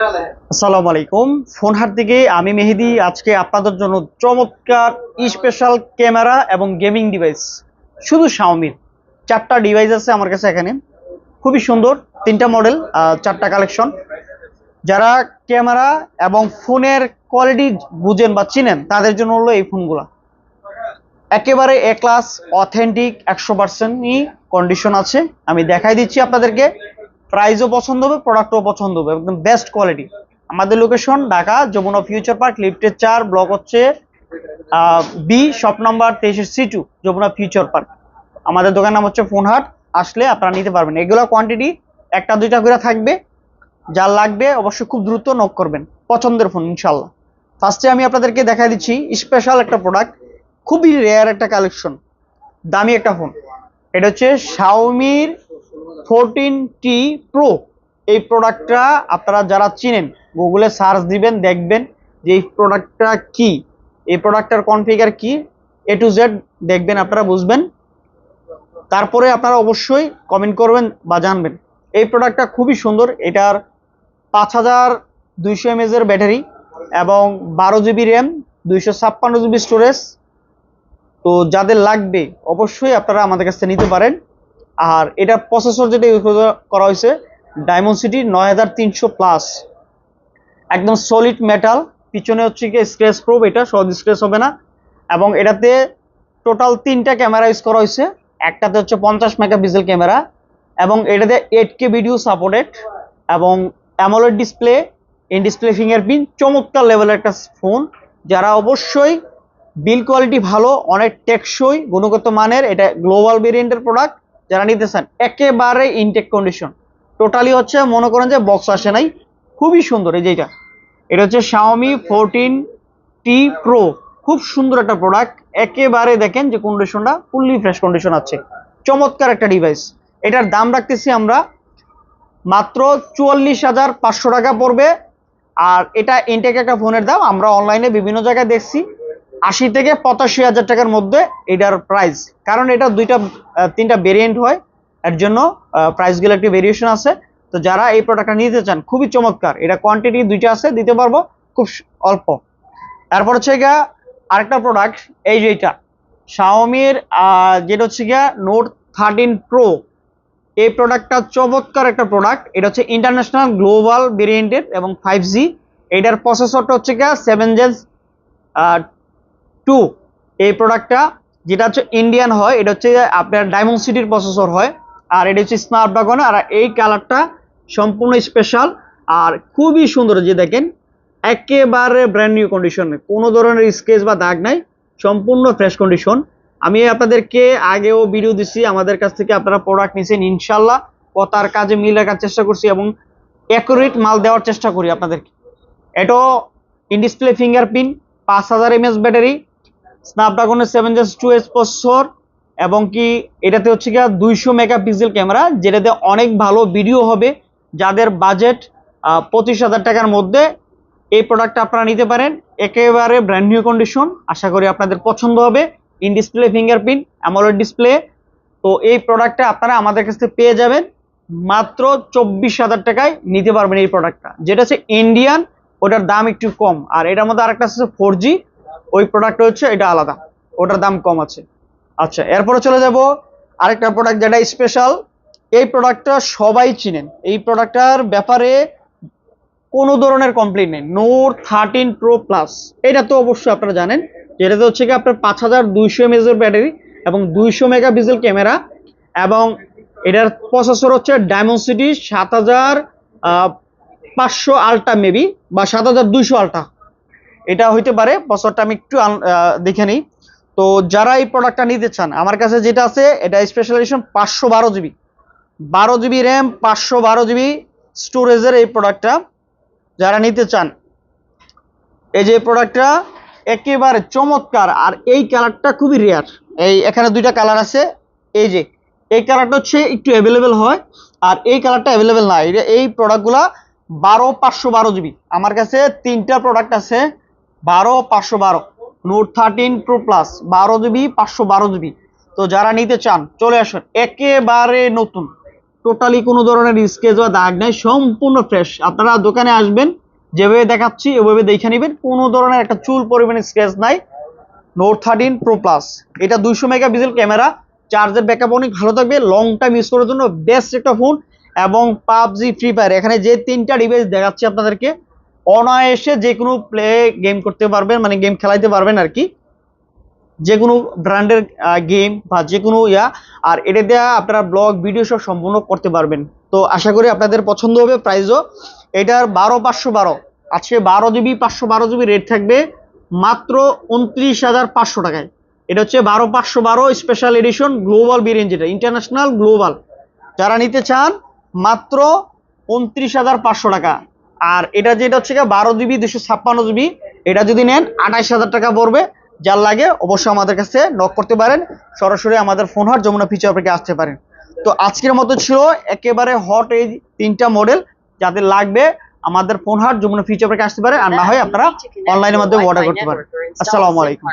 আসসালামু আলাইকুম। ফোন হাট থেকে আমি মেহেদি। আজকে আপনাদের জন্য চমৎকার স্পেশাল ক্যামেরা এবং গেমিং ডিভাইস শুধু শাওমির চারটা ডিভাইস আছে আমার কাছে এখানে। খুবই সুন্দর। তিনটা মডেল চারটা কালেকশন যারা ক্যামেরা এবং ফোনের কোয়ালিটি বুঝেন বা চিনেন, তাদের জন্য হলো এই ফোনগুলো। একেবারে এ ক্লাস অথেন্টিক একশো পার্সেন্টই কন্ডিশন আছে। আমি দেখাই দিচ্ছি আপনাদেরকে। প্রাইসও পছন্দ হবে প্রোডাক্টও পছন্দ হবে, একদম বেস্ট কোয়ালিটি আমাদের location Dhaka, Jamuna future park লিফটের চার ব্লক হচ্ছে বি শপ নাম্বার তেইশের C two Jamuna future park আমাদের দোকান নাম হচ্ছে ফোনহাট, আসলে আপনারা নিতে পারবেন। এগুলো কোয়ান্টিটি একটা, দুইটা করে থাকবে। যার লাগবে অবশ্যই খুব দ্রুত নক করবেন, পছন্দের ফোন ইনশাল্লাহ ফার্স্টে আমি আপনাদেরকে দেখা দিচ্ছি স্পেশাল একটা প্রোডাক্ট খুবই রেয়ার একটা কালেকশন দামি একটা ফোন এটা হচ্ছে শাওমির ফোরটিন টি প্রো এই প্রোডাক্টটা আপনারা যারা চিনেন গুগলে সার্চ দিবেন, দেখবেন যে এই প্রোডাক্টটা কি। এই প্রোডাক্টটার কনফিগার কি? এ টু জেড দেখবেন আপনারা, বুঝবেন। তারপরে আপনারা অবশ্যই কমেন্ট করবেন বা জানবেন। এই প্রোডাক্টটা খুবই সুন্দর। এটার পাঁচ হাজার দুইশো এমএজের ব্যাটারি এবং বারো জিবি র্যাম দুইশো ছাপ্পান্ন জিবি স্টোরেজ তো যাদের লাগবে, অবশ্যই আপনারা আমাদের কাছ থেকে নিতে পারেন। আর এটা প্রসেসর যেটা ইউজ করা হয়েছে ডায়মন্ড সিটি নয় হাজার তিনশো প্লাস একদম সলিড মেটাল পিছনে হচ্ছে কি স্ক্রেচ প্রুফ এটা সহজ স্ক্রেচ হবে না। এবং এটাতে টোটাল তিনটা ক্যামেরা ইউজ করা হয়েছে। একটাতে হচ্ছে পঞ্চাশ মেগাপিক্সেল ক্যামেরা এবং এটাতে এইট কে ভিডিও সাপোর্টেড এবং AMOLED display in display fingerprint চমৎকার লেভেলের একটা ফোন যারা অবশ্যই বিল কোয়ালিটি ভালো, অনেক টেকসই, গুণগত মানের, এটা গ্লোবাল ভেরিয়েন্টের প্রোডাক্ট যারা নিতে চান একেবারে ইনটেক কন্ডিশন টোটালি হচ্ছে, মনে করেন যে বক্স আসে নাই। খুবই সুন্দর, এই যেটা এটা। হচ্ছে শাওমি ফোরটিন টি প্রো খুব সুন্দর একটা প্রোডাক্ট একেবারে দেখেন যে কন্ডিশনটা ফুললি ফ্রেশ কন্ডিশন আছে। চমৎকার একটা ডিভাইস এটার দাম রাখতেছি আমরা মাত্র চুয়াল্লিশ হাজার পাঁচশো টাকা পড়বে। আর এটা ইনটেক একটা ফোনের দাম। আমরা অনলাইনে বিভিন্ন জায়গায় দেখছি। আশি থেকে পঁচাশি হাজার টাকার মধ্যে এটার প্রাইস কারণ এটা দুইটা তিনটা ভেরিয়েন্ট হয়। এর জন্য প্রাইসগুলো একটি ভেরিয়েশন আছে। তো যারা এই প্রোডাক্টটা নিতে চান, খুবই চমৎকার। এটা কোয়ান্টিটি দুইটা আছে, দিতে পারব খুব অল্প। তারপর হচ্ছে গিয়া আরেকটা প্রোডাক্ট এই যে এটা। শাওমির যেটা হচ্ছে গিয়া নোট থার্টিন প্রো এই প্রোডাক্টটা চমৎকার একটা প্রোডাক্ট এটা হচ্ছে ইন্টারন্যাশনাল গ্লোবাল ভেরিয়েন্টেড এবং ফাইভ জি এটার প্রসেসরটা হচ্ছে গিয়া সেভেন জেন্স টু এই প্রোডাক্টটা যেটা হচ্ছে ইন্ডিয়ান হয়, এটা হচ্ছে আপনার ডায়মন্ড সিটির প্রসেসর হয়, আর এটা হচ্ছে স্ন্যাপড্রাগন আর এই কালারটা সম্পূর্ণ স্পেশাল আর খুবই সুন্দর যে দেখেন, একেবারে ব্র্যান্ড নিউ কন্ডিশনে কোনো ধরনের স্কেচ বা দাগ নাই, সম্পূর্ণ ফ্রেশ কন্ডিশন আমি আপনাদেরকে আগেও ভিডিও দিচ্ছি আমাদের কাছ থেকে আপনারা প্রোডাক্ট নিয়েছেন ইনশাল্লাহ কথার কাজে মিল রাখার চেষ্টা করছি এবং অ্যাকুরেট মাল দেওয়ার চেষ্টা করি আপনাদেরকে। এটাও ইন ডিসপ্লে ফিঙ্গারপ্রিন্ট পাঁচ হাজার এমএস ব্যাটারি স্ন্যাপড্রাগনের seven JS two S processor এবং কি এটাতে হচ্ছে গিয়ে দুইশো মেগাপিক্সেল ক্যামেরা যেটাতে অনেক ভালো ভিডিও হবে। যাদের বাজেট পঁচিশ হাজার টাকার মধ্যে এই প্রোডাক্টটা আপনারা নিতে পারেন। একেবারে ব্র্যান্ড নিউ কন্ডিশন আশা করি আপনাদের পছন্দ হবে। In display fingerprint AMOLED display তো এই প্রোডাক্টটা আপনারা আমাদের কাছ থেকে পেয়ে যাবেন। মাত্র চব্বিশ হাজার টাকায় নিতে পারবেন এই প্রোডাক্টটা যেটা হচ্ছে ইন্ডিয়ান ওটার দাম একটু কম। আর এটার মধ্যে আরেকটা আছে ফোর জি ওই প্রোডাক্ট হচ্ছে এটা আলাদা, ওটার দাম কম আছে। আচ্ছা এরপরে চলে যাব আরেকটা প্রোডাক্ট যেটা স্পেশাল এই প্রোডাক্টটা সবাই চিনেন। এই প্রোডাক্টটার ব্যাপারে কোনো ধরনের কমপ্লেন নেই। নোট থার্টিন প্রো প্লাস এটা তো অবশ্যই আপনারা জানেন। যেটাতে হচ্ছে কি আপনার পাঁচ হাজার দুইশো এমএজের ব্যাটারি এবং দুইশো মেগাপিক্সেল ক্যামেরা এবং এটার প্রসেসর হচ্ছে ডায়মন্ড সিটি সাত হাজার পাঁচশো আলটা মেবি বা সাত হাজার দুইশো আলটা এটা হইতে পারে, বছরটা আমি একটু দেখে নিই। তো যারা এই প্রোডাক্টটা নিতে চান, আমার কাছে যেটা আছে, এটা স্পেশাল এডিশন পাঁচশো বারো জিবি। বারো জিবি র্যাম পাঁচশো বারো জিবি স্টোরেজের এই প্রোডাক্টটা যারা নিতে চান। এই যে প্রোডাক্টটা একেবারে চমৎকার, আর এই কালারটা খুবই রেয়ার এই এখানে দুইটা কালার আছে, এই যে, এই কালারটা হচ্ছে একটু অ্যাভেলেবেল হয়, আর এই কালারটা অ্যাভেলেবেল না। এই প্রোডাক্টগুলা বারো, পাঁচশো বারো জিবি। আমার কাছে তিনটা প্রোডাক্ট আছে বারো, পাঁচশো বারো। নোট থার্টিন প্রো প্লাস বারো জিবি পাঁচশো বারো জিবি তো যারা নিতে চান, চলে আসুন। একেবারে নতুন। টোটালি কোনো ধরনের স্কেচ বা দাগ নাই, সম্পূর্ণ ফ্রেশ আপনারা দোকানে আসবেন, যেভাবে দেখাচ্ছি, এভাবে দেখে নেবেন। কোনো ধরনের একটা চুল পরিমাণে স্কেচ নাই। নোট থার্টিন প্রো প্লাস এটা দুইশো মেগা পিক্সেল ক্যামেরা চার্জের ব্যাকআপ অনেক ভালো থাকবে লং টাইম ইউজ করার জন্য বেস্ট একটা ফোন এবং পাবজি ফ্রি ফায়ার এখানে যে তিনটা ডিভাইস দেখাচ্ছি আপনাদেরকে অনায়াসে যে কোনো প্লে গেম করতে পারবেন মানে গেম খেলাইতে পারবেন আর কি। যে কোনো ব্র্যান্ডের গেম বা যে কোনো ইয়া, আর এটা দেওয়া আপনারা ব্লগ ভিডিও সব সম্পূর্ণ করতে পারবেন। তো আশা করি আপনাদের পছন্দ হবে প্রাইসও এটার বারো পাঁচশো বারো। আজকে বারো জিবি পাঁচশো বারো জিবি রেট থাকবে মাত্র উনত্রিশ হাজার পাঁচশো টাকায়। এটা হচ্ছে বারো পাঁচশো বারো স্পেশাল এডিশন গ্লোবাল ভেরিয়েন্ট যেটা ইন্টারন্যাশনাল গ্লোবাল যারা নিতে চান, মাত্র উনত্রিশ হাজার পাঁচশো টাকা। আর এটা যেটা হচ্ছে বারো জিবি দুশো ছাপ্পান্ন জিবি এটা যদি নেন আঠাইশ হাজার টাকা পড়বে। যার লাগে অবশ্যই আমাদের কাছে নক করতে পারেন। সরাসরি আমাদের ফোন হাট যমুনা ফিচার থেকে আসতে পারেন। তো আজকের মতো ছিল একেবারে হট এই তিনটা মডেল যাদের লাগবে আমাদের ফোন হাট যমুনা ফিচার থেকে আসতে পারে। আর না হয় আপনারা অনলাইনের মাধ্যমে অর্ডার করতে পারেন। আসসালামু আলাইকুম।